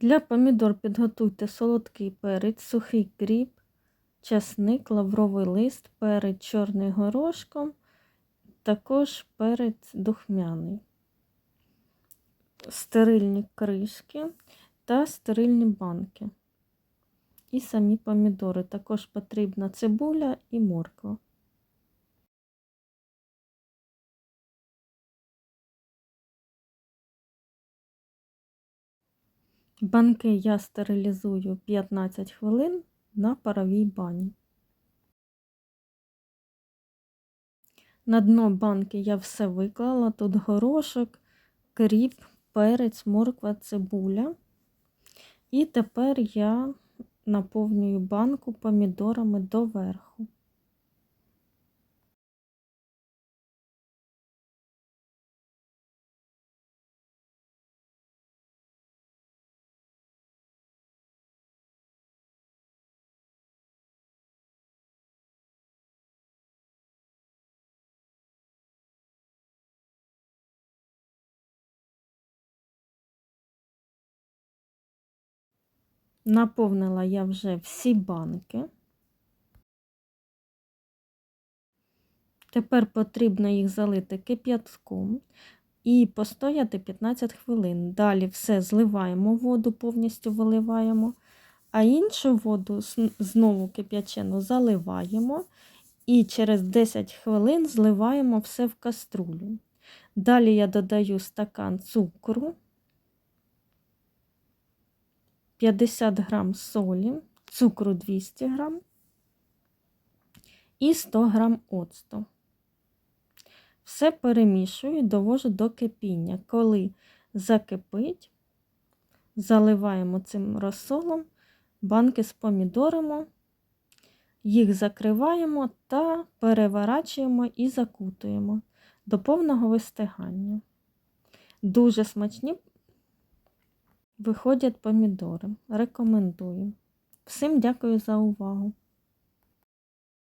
Для помідор підготуйте солодкий перець, сухий кріп, часник, лавровий лист, перець чорний горошком, також перець духмяний, стерильні кришки та стерильні банки. І самі помідори. Також потрібна цибуля і морква. Банки я стерилізую 15 хвилин на паровій бані. На дно банки я все виклала. Тут горошок, кріп, перець, морква, цибуля. І тепер я наповнюю банку помідорами доверху. Наповнила я вже всі банки. Тепер потрібно їх залити кип'ятком і постояти 15 хвилин. Далі все зливаємо воду, повністю виливаємо, а іншу воду знову кип'ячену заливаємо і через 10 хвилин зливаємо все в каструлю. Далі я додаю стакан цукру. 50 грам солі, цукру 200 грам і 100 грам оцту. Все перемішую, і довожу до кипіння. Коли закипить, заливаємо цим розсолом банки з помідорами, їх закриваємо та переворачуємо і закутуємо до повного вистигання. Дуже смачні виходять помідори. Рекомендую. Всім дякую за увагу!